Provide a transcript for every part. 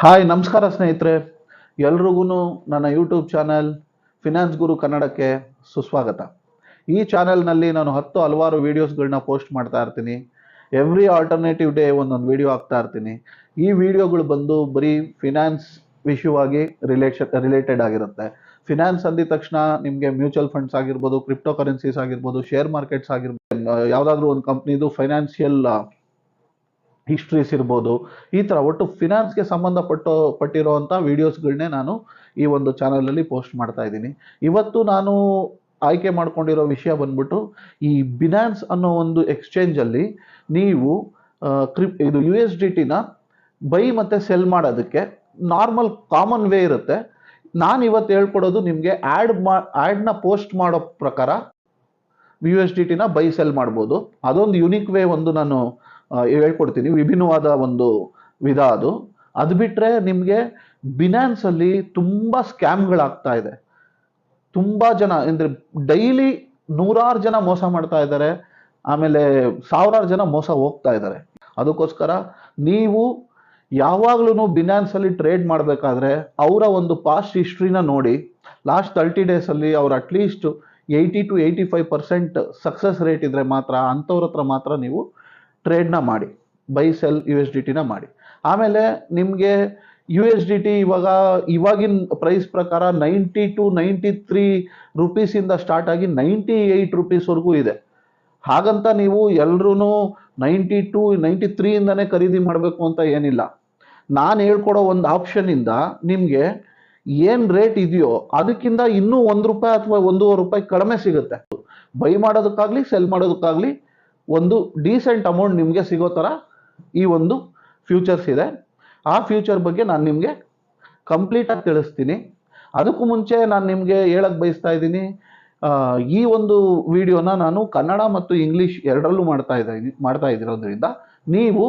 Hi, ನಮಸ್ಕಾರ ಸ್ನೇಹಿತರೆ. ಎಲ್ರಿಗೂ ನನ್ನ ಯೂಟ್ಯೂಬ್ ಚಾನಲ್ ಫಿನಾನ್ಸ್ ಗುರು ಕನ್ನಡಕ್ಕೆ ಸುಸ್ವಾಗತ. ಈ ಚಾನೆಲ್ನಲ್ಲಿ ನಾನು ಹತ್ತು ಹಲವಾರು ವೀಡಿಯೋಸ್ಗಳನ್ನ ಪೋಸ್ಟ್ ಮಾಡ್ತಾ ಇರ್ತೀನಿ. ಎವ್ರಿ ಆಲ್ಟರ್ನೇಟಿವ್ ಡೇ ಒಂದೊಂದು ವಿಡಿಯೋ ಹಾಕ್ತಾ ಇರ್ತೀನಿ. ಈ ವಿಡಿಯೋಗಳು ಬಂದು ಬರೀ ಫಿನಾನ್ಸ್ ವಿಷಯವಾಗಿ ರಿಲೇಷನ್ ರಿಲೇಟೆಡ್ ಆಗಿರುತ್ತೆ. ಫಿನಾನ್ಸ್ ಅಂದಿದ ತಕ್ಷಣ ನಿಮಗೆ ಮ್ಯೂಚುವಲ್ ಫಂಡ್ಸ್ ಆಗಿರ್ಬೋದು ಕ್ರಿಪ್ಟೋ ಕರೆನ್ಸೀಸ್ ಆಗಿರ್ಬೋದು ಶೇರ್ ಮಾರ್ಕೆಟ್ಸ್ ಆಗಿರ್ಬೋದು ಯಾವುದಾದ್ರೂ ಒಂದು ಕಂಪ್ನಿದು ಫೈನಾನ್ಷಿಯಲ್ ಹಿಸ್ಟ್ರೀಸ್ ಇರ್ಬೋದು, ಈ ಥರ ಒಟ್ಟು ಫಿನಾನ್ಸ್ಗೆ ಸಂಬಂಧಪಟ್ಟು ಪಟ್ಟಿರೋವಂಥ ವೀಡಿಯೋಸ್ಗಳನ್ನೇ ನಾನು ಈ ಒಂದು ಚಾನಲಲ್ಲಿ ಪೋಸ್ಟ್ ಮಾಡ್ತಾ ಇದ್ದೀನಿ. ಇವತ್ತು ನಾನು ಆಯ್ಕೆ ಮಾಡ್ಕೊಂಡಿರೋ ವಿಷಯ ಬಂದ್ಬಿಟ್ಟು, ಈ ಬಿನಾನ್ಸ್ ಅನ್ನೋ ಒಂದು ಎಕ್ಸ್ಚೇಂಜಲ್ಲಿ ನೀವು ಕ್ರಿಪ್ ಇದು ಯು ಎಸ್ ಡಿ ಟಿನ ಬೈ ಮತ್ತು ಸೆಲ್ ಮಾಡೋದಕ್ಕೆ ನಾರ್ಮಲ್ ಕಾಮನ್ ವೇ ಇರುತ್ತೆ. ನಾನು ಇವತ್ತು ಹೇಳ್ಕೊಡೋದು ನಿಮಗೆ ಆ್ಯಡ್ ಮಾ ಆ್ಯಡ್ನ ಪೋಸ್ಟ್ ಮಾಡೋ ಪ್ರಕಾರ ಯು ಎಸ್ ಡಿ ಟಿನ ಬೈ ಸೆಲ್ ಮಾಡ್ಬೋದು. ಅದೊಂದು ಯುನಿಕ್ ವೇ ಒಂದು ನಾನು ಹೇಳ್ಕೊಡ್ತೀನಿ. ವಿಭಿನ್ನವಾದ ಒಂದು ವಿಧ ಅದು. ಅದು ಬಿಟ್ಟರೆ ನಿಮಗೆ ಬಿನಾನ್ಸಲ್ಲಿ ತುಂಬ ಸ್ಕ್ಯಾಮ್ಗಳಾಗ್ತಾ ಇದೆ. ತುಂಬ ಜನ, ಅಂದರೆ ಡೈಲಿ ನೂರಾರು ಜನ ಮೋಸ ಮಾಡ್ತಾ ಇದ್ದಾರೆ. ಆಮೇಲೆ ಸಾವಿರಾರು ಜನ ಮೋಸ ಹೋಗ್ತಾ ಇದ್ದಾರೆ. ಅದಕ್ಕೋಸ್ಕರ ನೀವು ಯಾವಾಗ್ಲೂ ಬಿನಾನ್ಸಲ್ಲಿ ಟ್ರೇಡ್ ಮಾಡಬೇಕಾದ್ರೆ ಅವರ ಒಂದು ಪಾಸ್ಟ್ ಹಿಸ್ಟ್ರಿನ ನೋಡಿ. ಲಾಸ್ಟ್ ತರ್ಟಿ ಡೇಸಲ್ಲಿ ಅವ್ರು at least eighty two eighty five percent success rate ಇದ್ದರೆ ಮಾತ್ರ, ಅಂಥವ್ರ ಹತ್ರ ಮಾತ್ರ ನೀವು ಟ್ರೇಡ್ನ ಮಾಡಿ buy sell U S D ಟಿನ ಮಾಡಿ. ಆಮೇಲೆ ನಿಮಗೆ ಯು ಎಸ್ ಡಿ ಟಿ ಇವಾಗ, ಇವಾಗಿನ ಪ್ರೈಸ್ ಪ್ರಕಾರ ನೈಂಟಿ ಟು ನೈಂಟಿ ತ್ರೀ ರುಪೀಸಿಂದ ಸ್ಟಾರ್ಟ್ ಆಗಿ ನೈಂಟಿ ಏಯ್ಟ್ ರುಪೀಸ್ವರೆಗೂ ಇದೆ. ಹಾಗಂತ ನೀವು ಎಲ್ಲರೂ ನೈಂಟಿ ಟು ನೈಂಟಿ ತ್ರೀಯಿಂದನೇ ಖರೀದಿ ಮಾಡಬೇಕು ಅಂತ ಏನಿಲ್ಲ. ನಾನು ಹೇಳ್ಕೊಡೋ ಒಂದು ಆಪ್ಷನಿಂದ ನಿಮಗೆ ಏನು ರೇಟ್ ಇದೆಯೋ ಅದಕ್ಕಿಂತ ಇನ್ನೂ ಒಂದು ರೂಪಾಯಿ ಅಥವಾ ಒಂದೂವರೆ ರೂಪಾಯಿ ಕಡಿಮೆ ಸಿಗುತ್ತೆ. ಬೈ ಮಾಡೋದಕ್ಕಾಗಲಿ ಸೆಲ್ ಮಾಡೋದಕ್ಕಾಗಲಿ ಒಂದು ಡೀಸೆಂಟ್ ಅಮೌಂಟ್ ನಿಮಗೆ ಸಿಗೋ ಥರ ಈ ಒಂದು ಫ್ಯೂಚರ್ಸ್ ಇದೆ. ಆ ಫ್ಯೂಚರ್ ಬಗ್ಗೆ ನಾನು ನಿಮಗೆ ಕಂಪ್ಲೀಟಾಗಿ ತಿಳಿಸ್ತೀನಿ. ಅದಕ್ಕೂ ಮುಂಚೆ ನಾನು ನಿಮಗೆ ಹೇಳಕ್ಕೆ ಬಯಸ್ತಾ ಇದ್ದೀನಿ. ಈ ಒಂದು ವಿಡಿಯೋನ ನಾನು ಕನ್ನಡ ಮತ್ತು ಇಂಗ್ಲೀಷ್ ಎರಡರಲ್ಲೂ ಮಾಡ್ತಾ ಇದ್ದೀನಿ, ಮಾಡ್ತಾ ಇದ್ದಿರೋದ್ರಿಂದ ನೀವು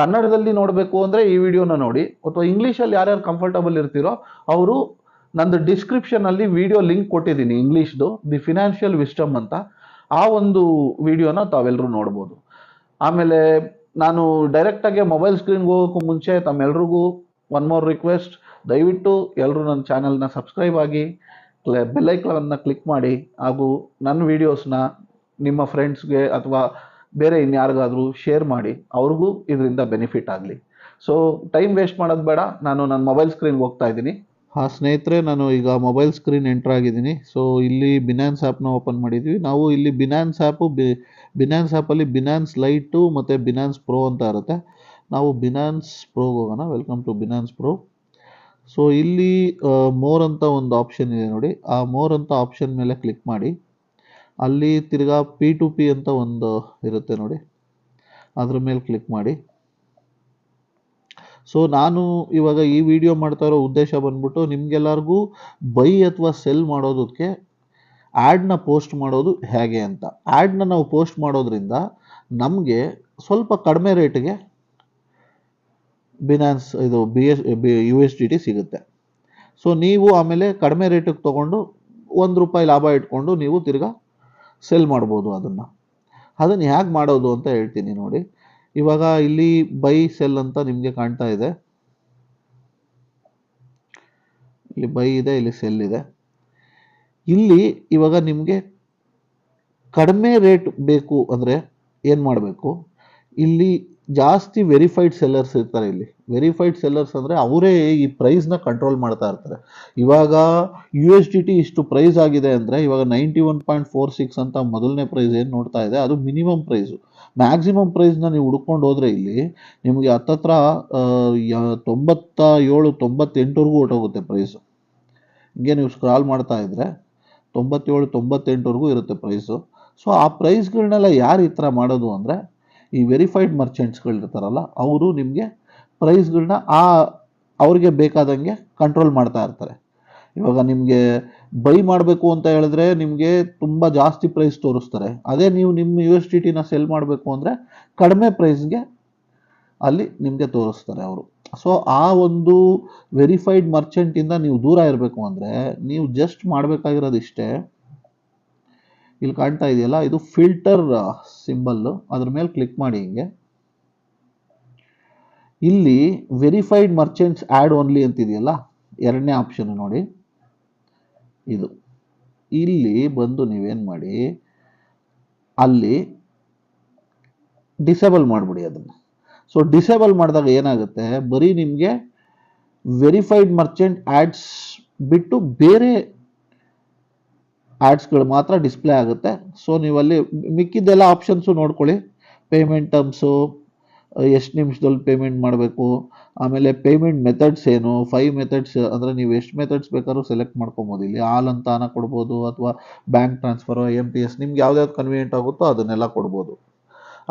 ಕನ್ನಡದಲ್ಲಿ ನೋಡಬೇಕು ಅಂದರೆ ಈ ವಿಡಿಯೋನ ನೋಡಿ. ಅಥವಾ ಇಂಗ್ಲೀಷಲ್ಲಿ ಯಾರ್ಯಾರು ಕಂಫರ್ಟಬಲ್ ಇರ್ತೀರೋ ಅವರು ನಂದು ಡಿಸ್ಕ್ರಿಪ್ಷನಲ್ಲಿ ವಿಡಿಯೋ ಲಿಂಕ್ ಕೊಟ್ಟಿದ್ದೀನಿ ಇಂಗ್ಲೀಷ್ದು ದಿ ಫಿನಾನ್ಷಿಯಲ್ ವಿಸ್ಟಮ್ ಅಂತ. ಆ ಒಂದು ವಿಡಿಯೋನ ತಾವೆಲ್ಲರೂ ನೋಡ್ಬೋದು. ಆಮೇಲೆ ನಾನು ಡೈರೆಕ್ಟಾಗಿ ಮೊಬೈಲ್ ಸ್ಕ್ರೀನ್ಗೆ ಹೋಗೋಕ್ಕೂ ಮುಂಚೆ ತಮ್ಮೆಲ್ರಿಗೂ ಒನ್ ಮೋರ್ ರಿಕ್ವೆಸ್ಟ್ ದಯವಿಟ್ಟು ಎಲ್ಲರೂ ನನ್ನ ಚಾನಲ್ನ ಸಬ್ಸ್ಕ್ರೈಬ್ ಆಗಿ ಬೆಲ್ಲೈಕನ್ನ ಕ್ಲಿಕ್ ಮಾಡಿ, ಹಾಗೂ ನನ್ನ ವೀಡಿಯೋಸ್ನ ನಿಮ್ಮ ಫ್ರೆಂಡ್ಸ್ಗೆ ಅಥವಾ ಬೇರೆ ಇನ್ಯಾರಿಗಾದರೂ ಶೇರ್ ಮಾಡಿ, ಅವ್ರಿಗೂ ಇದರಿಂದ ಬೆನಿಫಿಟ್ ಆಗಲಿ. ಸೊ ಟೈಮ್ ವೇಸ್ಟ್ ಮಾಡೋದು ಬೇಡ. ನಾನು ನನ್ನ ಮೊಬೈಲ್ ಸ್ಕ್ರೀನ್ಗೆ ಹೋಗ್ತಾ ಇದ್ದೀನಿ. ಹಾಂ ಸ್ನೇಹಿತರೆ, ನಾನು ಈಗ ಮೊಬೈಲ್ ಸ್ಕ್ರೀನ್ ಎಂಟರ್ ಆಗಿದ್ದೀನಿ. ಸೊ ಇಲ್ಲಿ ಬಿನಾನ್ಸ್ ಆ್ಯಪ್ನ ಓಪನ್ ಮಾಡಿದ್ವಿ. ನಾವು ಇಲ್ಲಿ ಬಿನಾನ್ಸ್ ಆ್ಯಪು ಬಿ ಬಿನಾನ್ಸ್ ಆ್ಯಪಲ್ಲಿ ಬಿನಾನ್ಸ್ ಲೈಟು ಮತ್ತು ಬಿನಾನ್ಸ್ ಪ್ರೋ ಅಂತ ಇರುತ್ತೆ. ನಾವು ಬಿನಾನ್ಸ್ ಪ್ರೋಗೆ ಹೋಗೋಣ. Welcome to Binance pro so ಇಲ್ಲಿ ಮೋರ್ ಅಂತ ಒಂದು ಆಪ್ಷನ್ ಇದೆ ನೋಡಿ. ಆ ಮೋರ್ ಅಂತ ಆಪ್ಷನ್ ಮೇಲೆ ಕ್ಲಿಕ್ ಮಾಡಿ. ಅಲ್ಲಿ ತಿರ್ಗಾ ಪಿ ಟು ಪಿ ಅಂತ ಒಂದು ಇರುತ್ತೆ ನೋಡಿ. ಅದ್ರ ಮೇಲೆ ಕ್ಲಿಕ್ ಮಾಡಿ. ಸೊ ನಾನು ಇವಾಗ ಈ ವಿಡಿಯೋ ಮಾಡ್ತಾ ಇರೋ ಉದ್ದೇಶ ಬಂದ್ಬಿಟ್ಟು ನಿಮ್ಗೆಲ್ಲರಿಗೂ ಬೈ ಅಥವಾ ಸೆಲ್ ಮಾಡೋದಕ್ಕೆ ಆ್ಯಡ್ನ ಪೋಸ್ಟ್ ಮಾಡೋದು ಹೇಗೆ ಅಂತ. ಆ್ಯಡ್ನ ನಾವು ಪೋಸ್ಟ್ ಮಾಡೋದ್ರಿಂದ ನಮಗೆ ಸ್ವಲ್ಪ ಕಡಿಮೆ ರೇಟ್ಗೆ ಬಿನಾನ್ಸ್ ಇದು B S B U S D T ಸಿಗುತ್ತೆ. ಸೊ ನೀವು ಆಮೇಲೆ ಕಡಿಮೆ ರೇಟಿಗೆ ತೊಗೊಂಡು ಒಂದು ರೂಪಾಯಿ ಲಾಭ ಇಟ್ಕೊಂಡು ನೀವು ತಿರ್ಗಾ ಸೆಲ್ ಮಾಡ್ಬೋದು ಅದನ್ನು. ಅದನ್ನು ಹೇಗೆ ಮಾಡೋದು ಅಂತ ಹೇಳ್ತೀನಿ ನೋಡಿ. ಇವಾಗ ಇಲ್ಲಿ ಬೈ ಸೆಲ್ ಅಂತ ನಿಮಗೆ ಕಾಣ್ತಾ ಇದೆ. ಇಲ್ಲಿ ಬೈ ಇದೆ, ಇಲ್ಲಿ ಸೆಲ್ ಇದೆ. ಇಲ್ಲಿ ಇವಾಗ ನಿಮಗೆ ಕಡಿಮೆ ರೇಟ್ ಬೇಕು ಅಂದರೆ ಏನು ಮಾಡಬೇಕು? ಇಲ್ಲಿ ಜಾಸ್ತಿ ವೆರಿಫೈಡ್ ಸೆಲ್ಲರ್ಸ್ ಇರ್ತಾರೆ ಇಲ್ಲಿ. ವೆರಿಫೈಡ್ ಸೆಲ್ಲರ್ಸ್ ಅಂದರೆ ಅವರೇ ಈ ಪ್ರೈಸ್ನ ಕಂಟ್ರೋಲ್ ಮಾಡ್ತಾ ಇರ್ತಾರೆ. ಇವಾಗ ಯು ಎಸ್ ಡಿ ಟಿ ಇಷ್ಟು ಪ್ರೈಸ್ ಆಗಿದೆ ಅಂದರೆ ಇವಾಗ ninety one point four six ಅಂತ ಮೊದಲನೇ ಪ್ರೈಸ್ ಏನು ನೋಡ್ತಾ ಇದೆ? ಅದು ಮಿನಿಮಮ್ ಪ್ರೈಸು ಮ್ಯಾಕ್ಸಿಮಮ್ ಪ್ರೈಸ್ನ ನೀವು ಹುಡ್ಕೊಂಡು ಹೋದರೆ ಇಲ್ಲಿ ನಿಮಗೆ ಹತ್ತತ್ರ ತೊಂಬತ್ತ ಏಳು, ತೊಂಬತ್ತೆಂಟುವರೆಗೂ ಹೊರ್ಟೋಗುತ್ತೆ ಪ್ರೈಸು ಹಿಂಗೆ ನೀವು ಸ್ಕ್ರಾಲ್ ಮಾಡ್ತಾ ಇದ್ದರೆ ತೊಂಬತ್ತೇಳು, ತೊಂಬತ್ತೆಂಟುವರೆಗೂ ಇರುತ್ತೆ ಪ್ರೈಸು ಸೊ ಆ ಪ್ರೈಸ್ಗಳನ್ನೆಲ್ಲ ಯಾರು ಈ ಥರ ಮಾಡೋದು ಅಂದರೆ ಈ ವೆರಿಫೈಡ್ ಮರ್ಚೆಂಟ್ಸ್ಗಳಿರ್ತಾರಲ್ಲ ಅವರು ನಿಮಗೆ ಪ್ರೈಸ್ಗಳನ್ನ ಆ, ಅವ್ರಿಗೆ ಬೇಕಾದಂಗೆ ಕಂಟ್ರೋಲ್ ಮಾಡ್ತಾ ಇರ್ತಾರೆ. ಇವಾಗ ನಿಮಗೆ ಬೈ ಮಾಡಬೇಕು ಅಂತ ಹೇಳಿದ್ರೆ ನಿಮಗೆ ತುಂಬ ಜಾಸ್ತಿ ಪ್ರೈಸ್ ತೋರಿಸ್ತಾರೆ. ಅದೇ ನೀವು ನಿಮ್ಮ ಯು ಎಸ್ ಟಿ ಸೆಲ್ ಮಾಡಬೇಕು ಅಂದರೆ ಕಡಿಮೆ ಪ್ರೈಸ್ಗೆ ಅಲ್ಲಿ ನಿಮಗೆ ತೋರಿಸ್ತಾರೆ ಅವರು. ಸೊ ಆ ಒಂದು ವೆರಿಫೈಡ್ ಮರ್ಚೆಂಟಿಂದ ನೀವು ದೂರ ಇರಬೇಕು ಅಂದರೆ ನೀವು ಜಸ್ಟ್ ಮಾಡಬೇಕಾಗಿರೋದು ಇಷ್ಟೇ. ಇಲ್ಲಿ ಕಾಣ್ತಾ ಇದೆಯಲ್ಲ, ಇದು ಫಿಲ್ಟರ್ ಸಿಂಬಲ್ಲು ಅದ್ರ ಮೇಲೆ ಕ್ಲಿಕ್ ಮಾಡಿ ಹಿಂಗೆ. ಇಲ್ಲಿ ವೆರಿಫೈಡ್ ಮರ್ಚೆಂಟ್ಸ್ ಆ್ಯಡ್ ಓನ್ಲಿ ಅಂತಿದೆಯಲ್ಲ, ಎರಡನೇ ಆಪ್ಷನ್ ನೋಡಿ. ಇದು. ಇಲ್ಲಿ ಬಂದು ನೀವೇನು ಮಾಡಿ, ಅಲ್ಲಿ ಡಿಸೇಬಲ್ ಮಾಡಿಬಿಡಿ ಅದನ್ನು. ಸೊ ಡಿಸೇಬಲ್ ಮಾಡಿದಾಗ ಏನಾಗುತ್ತೆ? ಬರೀ ನಿಮಗೆ ವೆರಿಫೈಡ್ ಮರ್ಚೆಂಟ್ ಆ್ಯಡ್ಸ್ ಬಿಟ್ಟು ಬೇರೆ ಆ್ಯಡ್ಸ್ಗಳು ಮಾತ್ರ ಡಿಸ್ಪ್ಲೇ ಆಗುತ್ತೆ. ಸೊ ನೀವಲ್ಲಿ ಮಿಕ್ಕಿದ್ದೆಲ್ಲ ಆಪ್ಷನ್ಸು ನೋಡ್ಕೊಳ್ಳಿ. ಪೇಮೆಂಟ್ ಟರ್ಮ್ಸು ಎಷ್ಟು ನಿಮಿಷದಲ್ಲಿ ಪೇಮೆಂಟ್ ಮಾಡಬೇಕು? ಆಮೇಲೆ ಪೇಮೆಂಟ್ ಮೆಥಡ್ಸ್ ಏನು? ಫೈವ್ ಮೆಥಡ್ಸ್ ಅಂದರೆ ನೀವು ಎಷ್ಟು ಮೆಥಡ್ಸ್ ಬೇಕಾದ್ರೂ ಸೆಲೆಕ್ಟ್ ಮಾಡ್ಕೊಬೋದು. ಇಲ್ಲಿ ಆಲ್ ಅಂತ ಹಣ ಕೊಡ್ಬೋದು, ಅಥವಾ bank transfer M P S ನಿಮ್ಗೆ ಯಾವ್ದ್ಯಾವ್ದು ಕನ್ವೀನಿಯಂಟ್ ಆಗುತ್ತೋ ಅದನ್ನೆಲ್ಲ ಕೊಡ್ಬೋದು.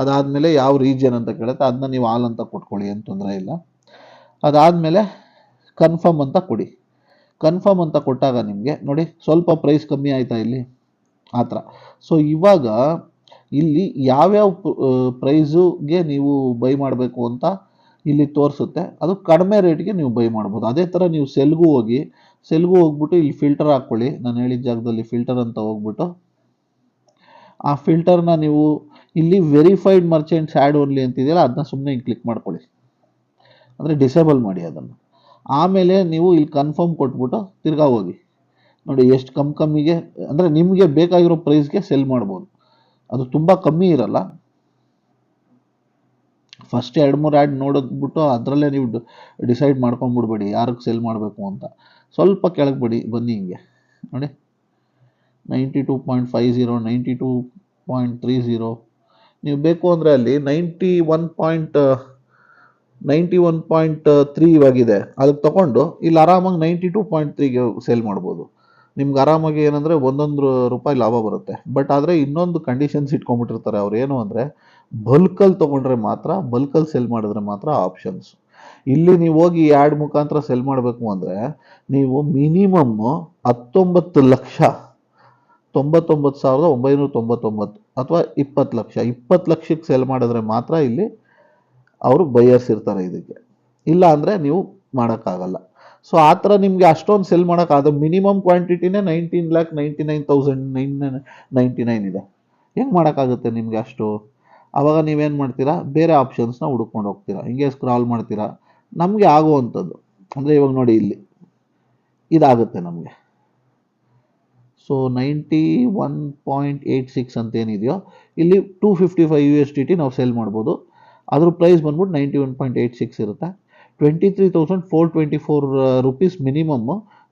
ಅದಾದಮೇಲೆ ಯಾವ ರೀಜನ್ ಅಂತ ಕೇಳುತ್ತೆ ಅದನ್ನ ನೀವು ಆಲ್ ಅಂತ ಕೊಟ್ಕೊಳ್ಳಿ, ಏನು ತೊಂದರೆ ಇಲ್ಲ. ಅದಾದಮೇಲೆ ಕನ್ಫರ್ಮ್ ಅಂತ ಕೊಡಿ. ಕನ್ಫರ್ಮ್ ಅಂತ ಕೊಟ್ಟಾಗ ನಿಮಗೆ, ನೋಡಿ ಸ್ವಲ್ಪ ಪ್ರೈಸ್ ಕಮ್ಮಿ ಆಯಿತಾ ಇಲ್ಲಿ? ಆ ಥರ. ಸೊ ಇವಾಗ ಇಲ್ಲಿ ಯಾವ್ಯಾವ ಪ್ರೈಸುಗೆ ನೀವು ಬೈ ಮಾಡಬೇಕು ಅಂತ ಇಲ್ಲಿ ತೋರಿಸುತ್ತೆ. ಅದು ಕಡಿಮೆ ರೇಟ್ಗೆ ನೀವು ಬೈ ಮಾಡ್ಬೋದು. ಅದೇ ಥರ ನೀವು ಸೆಲ್ಗೂ ಹೋಗಿ ಸೆಲ್ಗೂ ಹೋಗ್ಬಿಟ್ಟು ಇಲ್ಲಿ ಫಿಲ್ಟರ್ ಹಾಕ್ಕೊಳ್ಳಿ. ನಾನು ಹೇಳಿದ ಜಾಗದಲ್ಲಿ ಫಿಲ್ಟರ್ ಅಂತ ಹೋಗ್ಬಿಟ್ಟು. ಆ ಫಿಲ್ಟರ್ನ ನೀವು ಇಲ್ಲಿ ವೆರಿಫೈಡ್ ಮರ್ಚೆಂಟ್ಸ್ ಆ್ಯಡ್ ಓನ್ಲಿ ಅಂತಿದೆಯಲ್ಲ ಅದನ್ನ ಸುಮ್ಮನೆ ಕ್ಲಿಕ್ ಮಾಡ್ಕೊಳ್ಳಿ. ಅಂದರೆ ಡಿಸೇಬಲ್ ಮಾಡಿ ಅದನ್ನು. ಆಮೇಲೆ ನೀವು ಇಲ್ಲಿ ಕನ್ಫರ್ಮ್ ಕೊಟ್ಬಿಟ್ಟು ತಿರ್ಗಾ ಹೋಗಿ. ನೋಡಿ, ಎಷ್ಟು ಕಮ್ಮಿ ಕಮ್ಮಿಗೆ ಅಂದರೆ ನಿಮಗೆ ಬೇಕಾಗಿರೋ ಪ್ರೈಸ್ಗೆ ಸೆಲ್ ಮಾಡ್ಬೋದು. ಅದು ತುಂಬ ಕಮ್ಮಿ ಇರಲ್ಲ. ಫಸ್ಟ್ ಎರಡು ಮೂರು ಆ್ಯಡ್ ನೋಡಿದ್ಬಿಟ್ಟು ಅದರಲ್ಲೇ ನೀವು ಡಿಸೈಡ್ ಮಾಡ್ಕೊಂಬಿಡ್ಬೇಡಿ, ಯಾರಿಗೆ ಸೆಲ್ ಮಾಡಬೇಕು ಅಂತ. ಸ್ವಲ್ಪ ಕೆಳಗೆ ಬಿಡಿ, ಬನ್ನಿ ಹಿಂಗೆ. ನೋಡಿ. Ninety two point five zero ninety two point three zero ನೀವು ಬೇಕು ಅಂದರೆ ಅಲ್ಲಿ ninety one point, ninety one point three ಇವಾಗಿದೆ. ಅದಕ್ಕೆ ತಗೊಂಡು ಇಲ್ಲಿ ಆರಾಮಾಗಿ ನೈಂಟಿ ಟೂ ಪಾಯಿಂಟ್ ತ್ರೀಗೆ ಸೇಲ್ ಮಾಡ್ಬೋದು. ನಿಮ್ಗೆ ಆರಾಮಾಗಿ ಏನಂದರೆ ಒಂದೊಂದು ರೂಪಾಯಿ ಲಾಭ ಬರುತ್ತೆ. ಬಟ್ ಆದರೆ ಇನ್ನೊಂದು ಕಂಡೀಷನ್ಸ್ ಇಟ್ಕೊಂಡ್ಬಿಟ್ಟಿರ್ತಾರೆ ಅವ್ರು ಏನು ಅಂದರೆ ಬಲ್ಕಲ್ಲಿ ತೊಗೊಂಡ್ರೆ ಮಾತ್ರ, ಬಲ್ಕಲ್ಲಿ ಸೆಲ್ ಮಾಡಿದ್ರೆ ಮಾತ್ರ ಆಪ್ಷನ್ಸ್ ಇಲ್ಲಿ ನೀವು ಹೋಗಿ ಆ್ಯಡ್ ಮುಖಾಂತರ ಸೆಲ್ ಮಾಡಬೇಕು ಅಂದರೆ ನೀವು ಮಿನಿಮಮ್ ಹತ್ತೊಂಬತ್ತು ಲಕ್ಷ, ತೊಂಬತ್ತೊಂಬತ್ತು ಸಾವಿರದ ಒಂಬೈನೂರ ತೊಂಬತ್ತೊಂಬತ್ತು ಅಥವಾ ಇಪ್ಪತ್ತು ಲಕ್ಷ, ಇಪ್ಪತ್ತು ಲಕ್ಷಕ್ಕೆ ಸೆಲ್ ಮಾಡಿದ್ರೆ ಮಾತ್ರ ಇಲ್ಲಿ ಅವರು ಬೈಯರ್ಸ್ ಇರ್ತಾರೆ ಇದಕ್ಕೆ. ಇಲ್ಲ ಅಂದರೆ ನೀವು ಮಾಡೋಕ್ಕಾಗಲ್ಲ. ಸೊ ಆ ಥರ ನಿಮಗೆ ಅಷ್ಟೊಂದು ಸೆಲ್ ಮಾಡೋಕ್ಕಾಗ minimum ಕ್ವಾಂಟಿಟಿನೇ nineteen lakh ninety nine thousand nine ninety nine ಇದೆ. ಹೆಂಗೆ ಮಾಡೋಕ್ಕಾಗುತ್ತೆ ನಿಮಗೆ ಅಷ್ಟು? ಆವಾಗ ನೀವೇನು ಮಾಡ್ತೀರಾ? ಬೇರೆ ಆಪ್ಷನ್ಸ್ನ ಹುಡ್ಕೊಂಡು ಹೋಗ್ತೀರಾ. ಹಿಂಗೆ ಸ್ಕ್ರಾಲ್ ಮಾಡ್ತೀರಾ. ನಮಗೆ ಆಗುವಂಥದ್ದು. ಅಂದರೆ ಇವಾಗ ನೋಡಿ ಇಲ್ಲಿ. ಇದಾಗುತ್ತೆ ನಮಗೆ. So ninety one point eight six ಅಂತ ಏನಿದೆಯೋ ಇಲ್ಲಿ two fifty five U S T T ನಾವು ಸೆಲ್ ಮಾಡ್ಬೋದು. ಅದ್ರ ಪ್ರೈಸ್ ಬಂದ್ಬಿಟ್ಟು ninety one point eight six ಇರುತ್ತೆ. Twenty three thousand four twenty four rupees minimum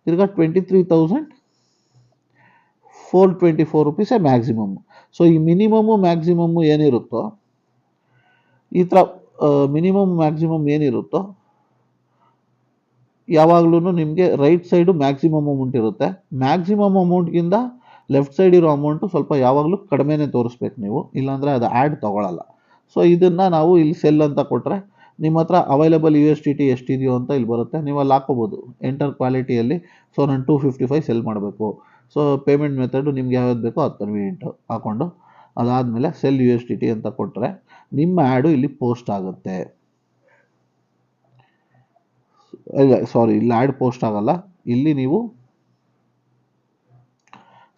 ತಿರ್ಗಾ twenty three thousand four twenty four ರುಪೀಸೇ maximum so ಈ ಮಿನಿಮಮ್ಮು ಮ್ಯಾಕ್ಸಿಮಮ್ಮು ಏನಿರುತ್ತೋ, ಈ ಥರ ಮಿನಿಮಮ್ ಮ್ಯಾಕ್ಸಿಮಮ್ ಏನಿರುತ್ತೋ ಯಾವಾಗಲೂ ನಿಮಗೆ ರೈಟ್ ಸೈಡು ಮ್ಯಾಕ್ಸಿಮಮ್ ಅಮೌಂಟ್ ಇರುತ್ತೆ. ಮ್ಯಾಕ್ಸಿಮಮ್ ಅಮೌಂಟ್ಗಿಂತ ಲೆಫ್ಟ್ ಸೈಡ್ ಇರೋ ಅಮೌಂಟು ಸ್ವಲ್ಪ ಯಾವಾಗಲೂ ಕಡಿಮೆನೇ ತೋರಿಸ್ಬೇಕು ನೀವು. ಇಲ್ಲಾಂದರೆ ಅದು ಆ್ಯಡ್ ತೊಗೊಳಲ್ಲ. ಸೊ ಇದನ್ನು ನಾವು ಇಲ್ಲಿ ಸೆಲ್ ಅಂತ ಕೊಟ್ಟರೆ ನಿಮ್ಮ ಹತ್ರ available U S T T ಎಷ್ಟಿದೆಯೋ ಅಂತ ಇಲ್ಲಿ ಬರುತ್ತೆ. ನೀವು ಅಲ್ಲಿ ಹಾಕೋಬೋದು ಎಂಟರ್ ಕ್ವಾಲಿಟಿಯಲ್ಲಿ ಸೊ ನಾನು ಟೂ ಫಿಫ್ಟಿ ಫೈವ್ ಸೆಲ್ ಮಾಡಬೇಕು. ಸೊ ಪೇಮೆಂಟ್ ಮೆಥಡು ನಿಮ್ಗೆ ಯಾವ್ದು ಬೇಕೋ ಅದು ಕನ್ವೀನಿಯಂಟು ಹಾಕ್ಕೊಂಡು ಅದಾದಮೇಲೆ sell U S T T ಅಂತ ಕೊಟ್ಟರೆ ನಿಮ್ಮ ಆ್ಯಡು ಇಲ್ಲಿ ಪೋಸ್ಟ್ ಆಗುತ್ತೆ. ಇಲ್ಲ ಸಾರಿ ಇಲ್ಲಿ ಆ್ಯಡ್ ಪೋಸ್ಟ್ ಆಗಲ್ಲ. ಇಲ್ಲಿ ನೀವು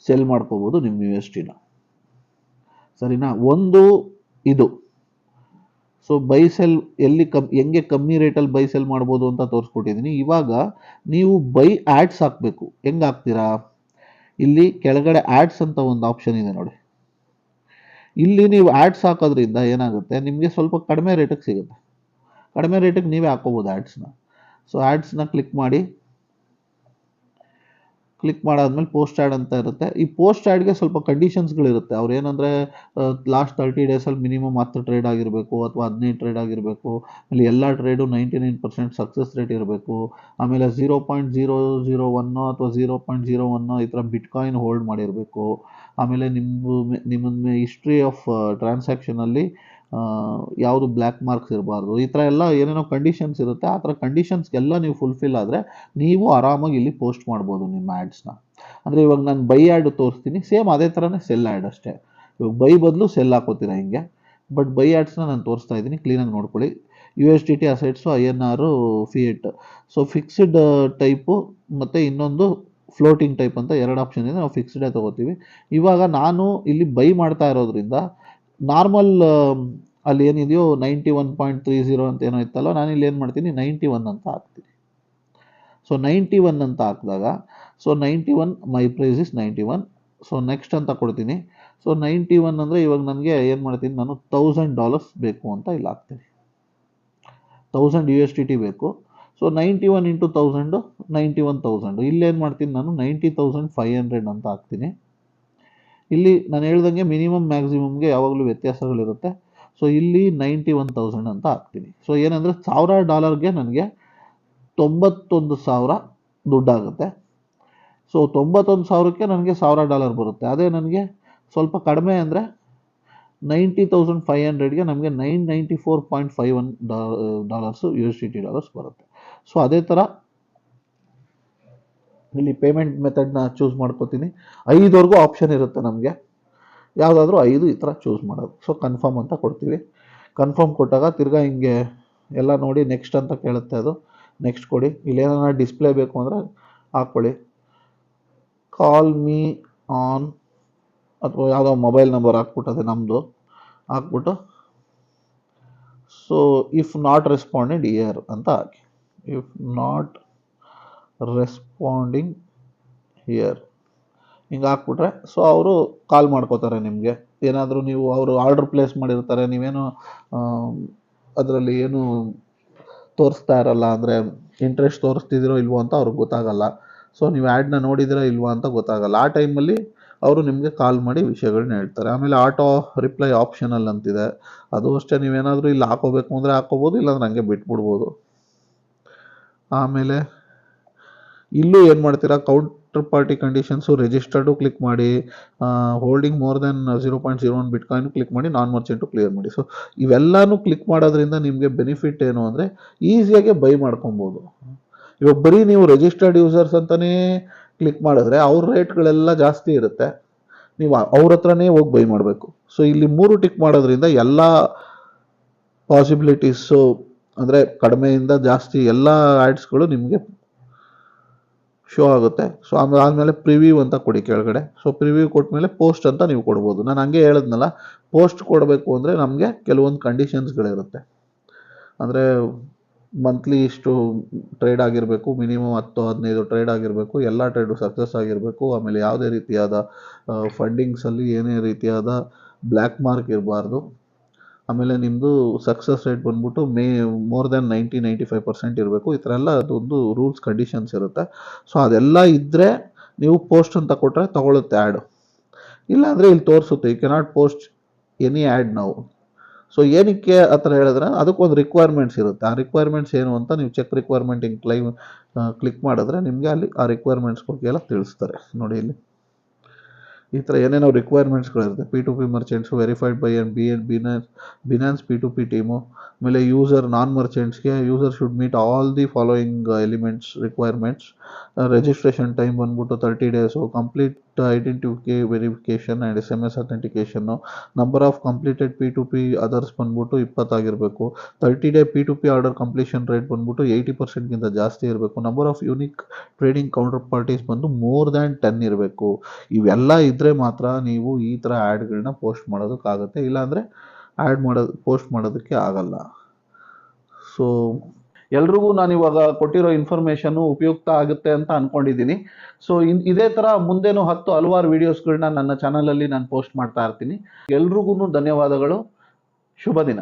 ಸೆಲ್ ಮಾಡ್ಕೋಬೋದು ನಿಮ್ಮ ಯು ಎಸ್ ಟಿನ ಸರಿನಾ? ಒಂದು ಇದು. ಸೊ ಬೈ ಸೆಲ್ ಎಲ್ಲಿ ಕಮ್, ಹೆಂಗೆ ಕಮ್ಮಿ ರೇಟಲ್ಲಿ ಬೈ ಸೆಲ್ ಮಾಡ್ಬೋದು ಅಂತ ತೋರಿಸ್ಕೊಟ್ಟಿದ್ದೀನಿ ಇವಾಗ ನೀವು ಬೈ ಆ್ಯಡ್ಸ್ ಹಾಕಬೇಕು. ಹೆಂಗೆ ಹಾಕ್ತೀರಾ? ಇಲ್ಲಿ ಕೆಳಗಡೆ ಆ್ಯಡ್ಸ್ ಅಂತ ಒಂದು ಆಪ್ಷನ್ ಇದೆ ನೋಡಿ. ಇಲ್ಲಿ ನೀವು ಆ್ಯಡ್ಸ್ ಹಾಕೋದ್ರಿಂದ ಏನಾಗುತ್ತೆ? ನಿಮಗೆ ಸ್ವಲ್ಪ ಕಡಿಮೆ ರೇಟಿಗೆ ಸಿಗುತ್ತೆ. ಕಡಿಮೆ ರೇಟಿಗೆ ನೀವೇ ಹಾಕೋಬೋದು ಆ್ಯಡ್ಸ್ನ ಸೊ ಆ್ಯಡ್ಸ್ನ ಕ್ಲಿಕ್ ಮಾಡಿ. ಕ್ಲಿಕ್ ಮಾಡಾದ್ಮೇಲೆ ಪೋಸ್ಟ್ ಆ್ಯಡ್ ಅಂತ ಇರುತ್ತೆ. ಈ ಪೋಸ್ಟ್ ಆ್ಯಡ್ಗೆ ಸ್ವಲ್ಪ ಕಂಡೀಷನ್ಸ್ಗಳಿರುತ್ತೆ ಅವ್ರು ಏನಂದರೆ ಲಾಸ್ಟ್ ತರ್ಟಿ ಡೇಸಲ್ಲಿ ಮಿನಿಮಮ್ ಹತ್ತು ಟ್ರೇಡ್ ಆಗಿರಬೇಕು ಅಥವಾ ಹದಿನೈದು ಟ್ರೇಡ್ ಆಗಿರಬೇಕು. ಅಲ್ಲಿ ಎಲ್ಲ trade ninety nine percent success rate ಇರಬೇಕು. ಆಮೇಲೆ ಝೀರೋ ಪಾಯಿಂಟ್ ಝೀರೋ ಝೀರೋ ಒನ್ನೋ ಅಥವಾ ಝೀರೋ ಪಾಯಿಂಟ್ ಝೀರೋ ಒನ್ನೋ ಈ ಥರ ಬಿಟ್ಕಾಯಿನ್ ಹೋಲ್ಡ್ ಮಾಡಿರಬೇಕು. ಆಮೇಲೆ ನಿಮ್ಮದು ನಿಮ್ಮ ಹಿಸ್ಟ್ರಿ ಆಫ್ ಟ್ರಾನ್ಸಾಕ್ಷನಲ್ಲಿ ಯಾವುದು ಬ್ಲ್ಯಾಕ್ ಮಾರ್ಕ್ಸ್ ಇರಬಾರ್ದು. ಈ ಥರ ಎಲ್ಲ ಏನೇನೋ ಕಂಡೀಷನ್ಸ್ ಇರುತ್ತೆ. ಆ ಥರ ಕಂಡೀಷನ್ಸ್ಗೆಲ್ಲ ನೀವು ಫುಲ್ಫಿಲ್ ಆದರೆ ನೀವು ಆರಾಮಾಗಿ ಇಲ್ಲಿ ಪೋಸ್ಟ್ ಮಾಡ್ಬೋದು ನಿಮ್ಮ ಆ್ಯಡ್ಸ್ನ ಅಂದರೆ ಇವಾಗ ನಾನು ಬೈ ಆ್ಯಡ್ ತೋರಿಸ್ತೀನಿ. ಸೇಮ್ ಅದೇ ಥರನೇ ಸೆಲ್ ಆ್ಯಡ್ ಅಷ್ಟೇ. ಇವಾಗ ಬೈ ಬದಲು ಸೆಲ್ ಹಾಕೋತೀರಾ ಹಿಂಗೆ? ಬಟ್ ಬೈ ಆ್ಯಡ್ಸ್ನ ನಾನು ತೋರಿಸ್ತಾ ಇದ್ದೀನಿ. ಕ್ಲೀನಾಗಿ ನೋಡ್ಕೊಳ್ಳಿ. U S T T assets I N R fiat so fixed type ಮತ್ತು ಇನ್ನೊಂದು ಫ್ಲೋಟಿಂಗ್ ಟೈಪ್ ಅಂತ ಎರಡು ಆಪ್ಷನ್ ಇದೆ. ನಾವು ಫಿಕ್ಸ್ಡೇ ತೊಗೋತೀವಿ. ಇವಾಗ ನಾನು ಇಲ್ಲಿ ಬೈ ಮಾಡ್ತಾ ಇರೋದ್ರಿಂದ ನಾರ್ಮಲ್ ಅಲ್ಲಿ ಏನಿದೆಯೋ ninety one point three zero ಅಂತ ಏನೋ ಇತ್ತಲ್ಲ, ನಾನು ಇಲ್ಲಿ ಏನು ಮಾಡ್ತೀನಿ, ನೈಂಟಿ ಒನ್ ಅಂತ ಹಾಕ್ತೀನಿ. ಸೊ ನೈಂಟಿ ಒನ್ ಅಂತ ಹಾಕಿದಾಗ so ninety one my price is ninety one. So next ಅಂತ ಕೊಡ್ತೀನಿ. ಸೊ ನೈಂಟಿ ಒನ್ ಅಂದರೆ ಇವಾಗ ನನಗೆ ಏನು ಮಾಡ್ತೀನಿ, ನಾನು ತೌಸಂಡ್ ಡಾಲರ್ಸ್ ಬೇಕು ಅಂತ ಇಲ್ಲಿ ಹಾಕ್ತೀನಿ. Thousand U S T T ಬೇಕು. So ninety one into thousand ninety one thousand ಇಲ್ಲೇನು ಮಾಡ್ತೀನಿ, ನಾನು ನೈಂಟಿ ತೌಸಂಡ್ ಫೈವ್ ಹಂಡ್ರೆಡ್ ಅಂತ ಹಾಕ್ತೀನಿ. ಇಲ್ಲಿ ನಾನು ಹೇಳ್ದಂಗೆ ಮಿನಿಮಮ್ ಮ್ಯಾಕ್ಸಿಮಮ್ಗೆ ಯಾವಾಗಲೂ ವ್ಯತ್ಯಾಸಗಳಿರುತ್ತೆ. ಸೊ ಇಲ್ಲಿ ನೈಂಟಿ ಒನ್ ತೌಸಂಡ್ ಅಂತ ಹಾಕ್ತೀನಿ. ಸೊ ಏನಂದರೆ ಸಾವಿರ ಡಾಲರ್ಗೆ ನನಗೆ ತೊಂಬತ್ತೊಂದು ಸಾವಿರ ದುಡ್ಡಾಗುತ್ತೆ. ಸೊ ತೊಂಬತ್ತೊಂದು ಸಾವಿರಕ್ಕೆ ನನಗೆ ಸಾವಿರ ಡಾಲರ್ ಬರುತ್ತೆ. ಅದೇ ನನಗೆ ಸ್ವಲ್ಪ ಕಡಿಮೆ ಅಂದರೆ ನೈಂಟಿ ತೌಸಂಡ್ ಫೈವ್ ಹಂಡ್ರೆಡ್ಗೆ ನಮಗೆ nine ninety four point five one dollars U S D T dollars ಬರುತ್ತೆ. ಸೊ ಅದೇ ಥರ ಇಲ್ಲಿ ಪೇಮೆಂಟ್ ಮೆಥಡ್ನ ಚೂಸ್ ಮಾಡ್ಕೋತೀನಿ. ಐದವರೆಗೂ ಆಪ್ಷನ್ ಇರುತ್ತೆ ನಮಗೆ. ಯಾವುದಾದ್ರೂ ಐದು ಈ ಥರ ಚೂಸ್ ಮಾಡೋದು. ಸೊ ಕನ್ಫರ್ಮ್ ಅಂತ ಕೊಡ್ತೀವಿ. ಕನ್ಫರ್ಮ್ ಕೊಟ್ಟಾಗ ತಿರ್ಗಾ ಹಿಂಗೆ ಎಲ್ಲ ನೋಡಿ ನೆಕ್ಸ್ಟ್ ಅಂತ ಕೇಳುತ್ತೆ ಅದು. ನೆಕ್ಸ್ಟ್ ಕೊಡಿ. ಇಲ್ಲೇನ ಡಿಸ್ಪ್ಲೇ ಬೇಕು ಅಂದರೆ ಹಾಕ್ಕೊಳ್ಳಿ. ಕಾಲ್ ಮೀ ಆನ್ ಅಥವಾ ಯಾವುದೋ ಮೊಬೈಲ್ ನಂಬರ್ ಹಾಕ್ಬಿಟ್ಟದೆ ನಮ್ಮದು ಹಾಕ್ಬಿಟ್ಟು so if not responded here ಅಂತ ಹಾಕಿ. ಇಫ್ ನಾಟ್ ರೆಸ್ಪಾಂಡಿಂಗ್ ಹಿಯರ್ ಹಿಂಗೆ ಹಾಕ್ಬಿಟ್ರೆ ಸೊ ಅವರು ಕಾಲ್ ಮಾಡ್ಕೋತಾರೆ ನಿಮಗೆ. ಏನಾದರೂ ನೀವು ಅವರು ಆರ್ಡ್ರ್ ಪ್ಲೇಸ್ ಮಾಡಿರ್ತಾರೆ, ನೀವೇನು ಅದರಲ್ಲಿ ಏನು ತೋರಿಸ್ತಾ ಇರಲ್ಲ, ಅಂದರೆ ಇಂಟ್ರೆಸ್ಟ್ ತೋರಿಸ್ತಿದ್ದೀರೋ ಇಲ್ವೋ ಅಂತ ಅವ್ರಿಗೆ ಗೊತ್ತಾಗಲ್ಲ. ಸೊ ನೀವು ಆ್ಯಡ್ನ ನೋಡಿದಿರೋ ಇಲ್ವೋ ಅಂತ ಗೊತ್ತಾಗಲ್ಲ. ಆ ಟೈಮಲ್ಲಿ ಅವರು ನಿಮಗೆ ಕಾಲ್ ಮಾಡಿ ವಿಷಯಗಳನ್ನ ಹೇಳ್ತಾರೆ. ಆಮೇಲೆ ಆಟೋ ರಿಪ್ಲೈ ಆಪ್ಷನಲ್ ಅಂತಿದೆ. ಅದು ಅಷ್ಟೇ, ನೀವೇನಾದರೂ ಇಲ್ಲಿ ಹಾಕೋಬೇಕು ಅಂದರೆ ಹಾಕೋಬೋದು, ಇಲ್ಲಾಂದ್ರೆ ಹಂಗೆ ಬಿಟ್ಬಿಡ್ಬೋದು. ಆಮೇಲೆ ಇಲ್ಲೂ ಏನು ಮಾಡ್ತೀರಾ? Counter party conditions registered click ಮಾಡಿ holding more than zero point zero one bitcoin click ಮಾಡಿ ನಾನ್ ಮರ್ಚೆಂಟು ಕ್ಲಿಯರ್ ಮಾಡಿ. ಸೊ ಇವೆಲ್ಲನೂ ಕ್ಲಿಕ್ ಮಾಡೋದ್ರಿಂದ ನಿಮಗೆ ಬೆನಿಫಿಟ್ ಏನು ಅಂದರೆ ಈಸಿಯಾಗಿ ಬೈ ಮಾಡ್ಕೊಬೋದು. ಇವಾಗ ಬರೀ ನೀವು ರಿಜಿಸ್ಟರ್ಡ್ ಯೂಸರ್ಸ್ ಅಂತಲೇ ಕ್ಲಿಕ್ ಮಾಡಿದ್ರೆ ಅವ್ರ ರೇಟ್ಗಳೆಲ್ಲ ಜಾಸ್ತಿ ಇರುತ್ತೆ. ನೀವು ಅವ್ರ ಹತ್ರನೇ ಹೋಗಿ ಬೈ ಮಾಡಬೇಕು. ಸೊ ಇಲ್ಲಿ ಮೂರು ಟಿಕ್ ಮಾಡೋದ್ರಿಂದ ಎಲ್ಲ ಪಾಸಿಬಿಲಿಟೀಸು ಅಂದರೆ ಕಡಿಮೆಯಿಂದ ಜಾಸ್ತಿ ಎಲ್ಲ ಆ್ಯಡ್ಸ್ಗಳು ನಿಮಗೆ ಶೋ ಆಗುತ್ತೆ. ಸೊ ಆಮೇಲೆ ಆದಮೇಲೆ ಪ್ರಿವ್ಯೂ ಅಂತ ಕೊಡಿ ಕೆಳಗಡೆ. ಸೊ ಪ್ರಿವ್ಯೂ ಕೊಟ್ಮೇಲೆ ಪೋಸ್ಟ್ ಅಂತ ನೀವು ಕೊಡ್ಬೋದು. ನಾನು ಹಂಗೆ ಹೇಳಿದ್ನಲ್ಲ ಪೋಸ್ಟ್ ಕೊಡಬೇಕು ಅಂದರೆ ನಮಗೆ ಕೆಲವೊಂದು ಕಂಡೀಷನ್ಸ್ಗಳಿರುತ್ತೆ ಅಂದರೆ ಮಂತ್ಲಿ ಇಷ್ಟು ಟ್ರೇಡ್ ಆಗಿರಬೇಕು ಮಿನಿಮಮ್ ಹತ್ತು, ಹದಿನೈದು ಟ್ರೇಡ್ ಆಗಿರಬೇಕು, ಎಲ್ಲ ಟ್ರೇಡು ಸಕ್ಸಸ್ ಆಗಿರಬೇಕು. ಆಮೇಲೆ ಯಾವುದೇ ರೀತಿಯಾದ ಫಂಡಿಂಗ್ಸಲ್ಲಿ ಏನೇ ರೀತಿಯಾದ ಬ್ಲ್ಯಾಕ್ ಮಾರ್ಕ್ ಇರಬಾರ್ದು. ಆಮೇಲೆ ನಿಮ್ಮದು ಸಕ್ಸಸ್ ರೇಟ್ ಬಂದ್ಬಿಟ್ಟು may more than ninety ninety five percent ಇರಬೇಕು. ಈ ಥರ ಎಲ್ಲ ಅದೊಂದು ರೂಲ್ಸ್ ಕಂಡೀಷನ್ಸ್ ಇರುತ್ತೆ. ಸೊ ಅದೆಲ್ಲ ಇದ್ದರೆ ನೀವು ಪೋಸ್ಟ್ ಅಂತ ಕೊಟ್ಟರೆ ತಗೊಳುತ್ತೆ ಆ್ಯಡು ಇಲ್ಲಾಂದರೆ ಇಲ್ಲಿ ತೋರಿಸುತ್ತೆ you cannot post any ad ನಾವು ಸೊ ಏನಕ್ಕೆ ಆ ಥರ ಹೇಳಿದ್ರೆ, ಅದಕ್ಕೊಂದು ರಿಕ್ವೈರ್ಮೆಂಟ್ಸ್ ಇರುತ್ತೆ. ಆ ರಿಕ್ವೈರ್ಮೆಂಟ್ಸ್ ಏನು ಅಂತ ನೀವು ಚೆಕ್ ರಿಕ್ವೈರ್ಮೆಂಟ್ ಹಿಂಗೆ ಕ್ಲೈಮ್ ಕ್ಲಿಕ್ ಮಾಡಿದ್ರೆ ನಿಮಗೆ ಅಲ್ಲಿ ಆ ರಿಕ್ವೈರ್ಮೆಂಟ್ಸ್ ಬಗ್ಗೆ ಎಲ್ಲ ತಿಳಿಸ್ತಾರೆ. ನೋಡಿ ಇಲ್ಲಿ. ಈ ಥರ ಏನೇನೋ ರಿಕ್ವೈರ್ಮೆಂಟ್ಸ್ಗಳಿರುತ್ತೆ P to P merchants verified by N B N Binance Binance P to P team ಆಮೇಲೆ user non ಮರ್ಚೆಂಟ್ಸ್ಗೆ user should meet all the following elements requirements registration time ಬಂದ್ಬಿಟ್ಟು thirty days complete identification verification and S M S authentication number of completed P to P others ಬಂದ್ಬಿಟ್ಟು ಇಪ್ಪತ್ತಾಗಿರಬೇಕು. Thirty day P to P order completion rate ಬಂದ್ಬಿಟ್ಟು eighty ಪರ್ಸೆಂಟ್ಗಿಂತ ಜಾಸ್ತಿ ಇರಬೇಕು. Number of unique trading counter parties ಬಂದು more than ten ಇರಬೇಕು. ಇವೆಲ್ಲ ಇದ್ದರೆ ಮಾತ್ರ ನೀವು ಈ ಥರ ಆ್ಯಡ್ಗಳನ್ನ ಪೋಸ್ಟ್ ಮಾಡೋದಕ್ಕಾಗುತ್ತೆ ಇಲ್ಲಾಂದರೆ ಆ್ಯಡ್ ಮಾಡೋದು ಪೋಸ್ಟ್ ಮಾಡೋದಕ್ಕೆ ಆಗಲ್ಲ. ಸೊ ಎಲ್ರಿಗೂ ನಾನು ಇವಾಗ ಕೊಟ್ಟಿರೋ ಇನ್ಫಾರ್ಮೇಷನ್ನು ಉಪಯುಕ್ತ ಆಗುತ್ತೆ ಅಂತ ಅಂದ್ಕೊಂಡಿದ್ದೀನಿ ಸೊ ಇನ್, ಇದೇ ಥರ ಮುಂದೇನು ಹತ್ತು ಹಲವಾರು ವೀಡಿಯೋಸ್ಗಳನ್ನ ನನ್ನ ಚಾನಲಲ್ಲಿ ನಾನು ಪೋಸ್ಟ್ ಮಾಡ್ತಾ ಇರ್ತೀನಿ. ಎಲ್ರಿಗೂ ಧನ್ಯವಾದಗಳು. ಶುಭ ದಿನ.